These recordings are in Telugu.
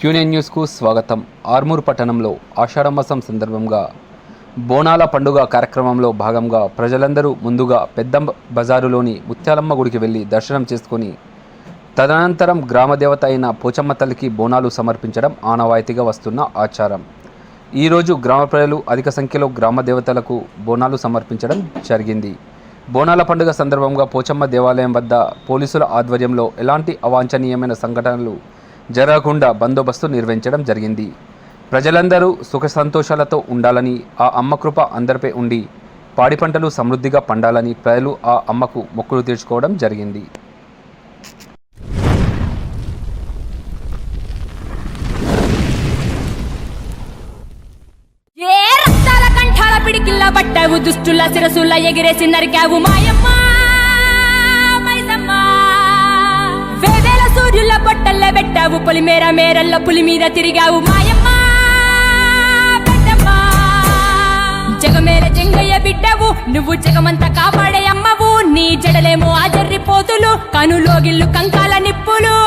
క్యూనియన్ న్యూస్కు స్వాగతం. ఆర్మూర్ పట్టణంలో ఆషాఢమాసం సందర్భంగా బోనాల పండుగ కార్యక్రమంలో భాగంగా ప్రజలందరూ ముందుగా పెద్ద బజారులోని ముత్యాలమ్మ గుడికి వెళ్ళి దర్శనం చేసుకొని తదనంతరం గ్రామదేవత అయిన పోచమ్మ తల్లికి బోనాలు సమర్పించడం ఆనవాయితీగా వస్తున్న ఆచారం. ఈరోజు గ్రామ ప్రజలు అధిక సంఖ్యలో గ్రామ దేవతలకు బోనాలు సమర్పించడం జరిగింది. బోనాల పండుగ సందర్భంగా పోచమ్మ దేవాలయం వద్ద పోలీసుల ఆధ్వర్యంలో ఎలాంటి అవాంఛనీయమైన సంఘటనలు జరగకుండా బందోబస్తు నిర్వహించడం జరిగింది. ప్రజలందరూ సుఖ సంతోషాలతో ఉండాలని ఆ అమ్మ కృప అందరిపై ఉండి పాడి పంటలు సమృద్ధిగా పండాలని ప్రజలు ఆ అమ్మకు మొక్కులు తీర్చుకోవడం జరిగింది. పిడికిల్ల పట్టావు దుష్టుల శిరసుల ఎగిరేసి నరికావు మాయమ్మ. పెట్టావు మేర మేరల్ల పులి మీద తిరిగావు మాయమ్మ జగమేర జంగయ్య బిడ్డవు నువ్వు జగమంతా కాపాడే అమ్మవు. నీ జడలేమో ఆజర్రి పోతులు కనులోగిల్లు కంకాల నిప్పులు.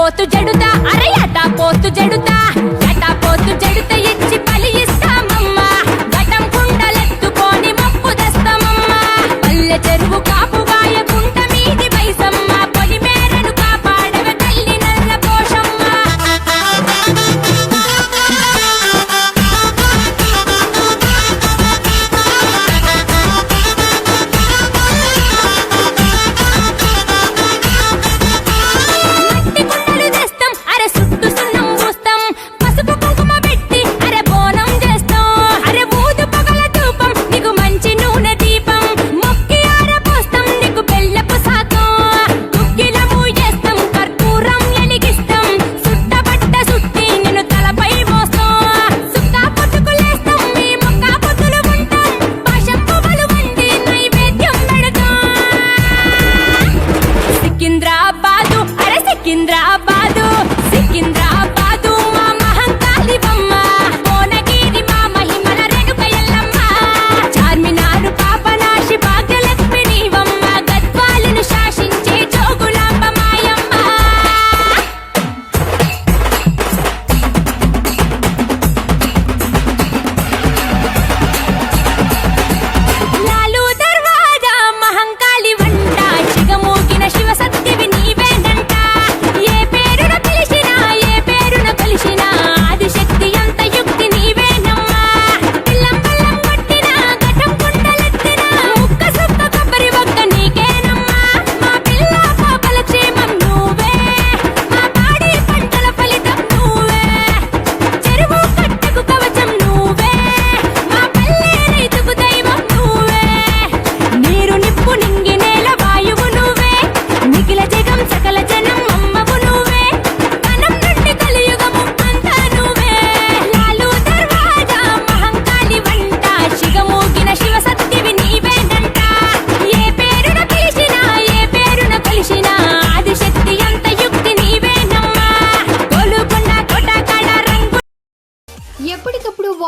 పోస్తు జడుతా అరే అట్టా పోతు జడుతా అట్టా పోస్తు జడుత ఇచ్చి Indra